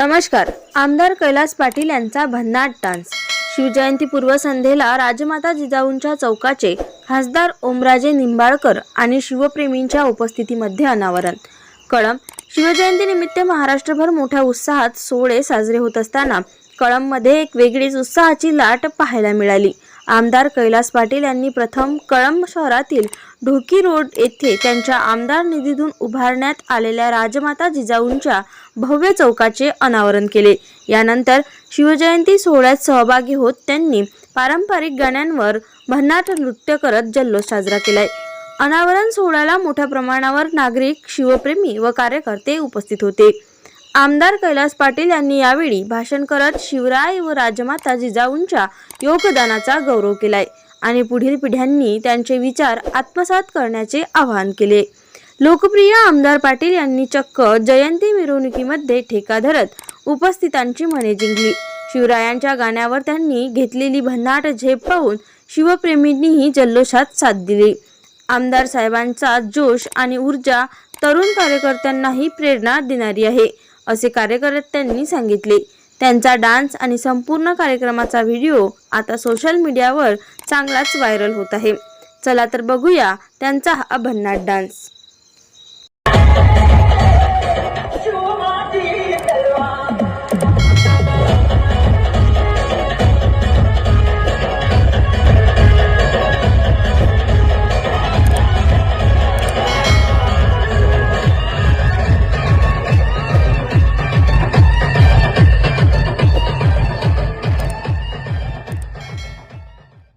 नमस्कार. आमदार कैलास पाटील यांचा भन्नाट डान्स. शिवजयंती पूर्व संध्येला राजमाता जिजाऊंच्या चौकाचे खासदार ओमराजे निंबाळकर आणि शिवप्रेमींच्या उपस्थितीमध्ये अनावरण. कळम शिवजयंतीनिमित्त महाराष्ट्रभर मोठ्या उत्साहात सोहळे साजरे होत असताना कळंबमध्ये एक वेगळीच उत्साहाची लाट पाहायला मिळाली. आमदार कैलास पाटील यांनी प्रथम कळंब शहरातील ढोकी रोड येथे त्यांच्या आमदार निधीतून उभारण्यात आलेल्या राजमाता जिजाऊंच्या भव्य चौकाचे अनावरण केले. यानंतर शिवजयंती सोहळ्यात सहभागी होत त्यांनी पारंपरिक गाण्यांवर भन्नाट नृत्य करत जल्लोष साजरा केलाय. अनावरण सोहळ्याला मोठ्या प्रमाणावर नागरिक शिवप्रेमी व कार्यकर्ते उपस्थित होते. आमदार कैलास पाटील यांनी यावेळी भाषण करत शिवराय व राजमाता जिजाऊंच्या योगदानाचा गौरव केलाय आणि पुढील पिढ्यांनी त्यांचे विचार आत्मसात करण्याचे आवाहन केले. लोकप्रिय आमदार पाटील यांनी चक्क जयंती मिरवणुकीमध्ये ठेका धरत उपस्थितांची मने जिंकली. शिवरायांच्या गाण्यावर त्यांनी घेतलेली भन्नाट झेप पाहून शिवप्रेमींनीही जल्लोषात साथ दिली. आमदार साहेबांचा जोश आणि ऊर्जा तरुण कार्यकर्त्यांनाही प्रेरणा देणारी आहे. असे कार्यकर्त्यांनी सांगितले. त्यांचा डान्स आणि संपूर्ण कार्यक्रमाचा व्हिडिओ आता सोशल मीडियावर चांगलाच व्हायरल होत आहे. चला तर बघूया त्यांचा हा भन्नाट डान्स.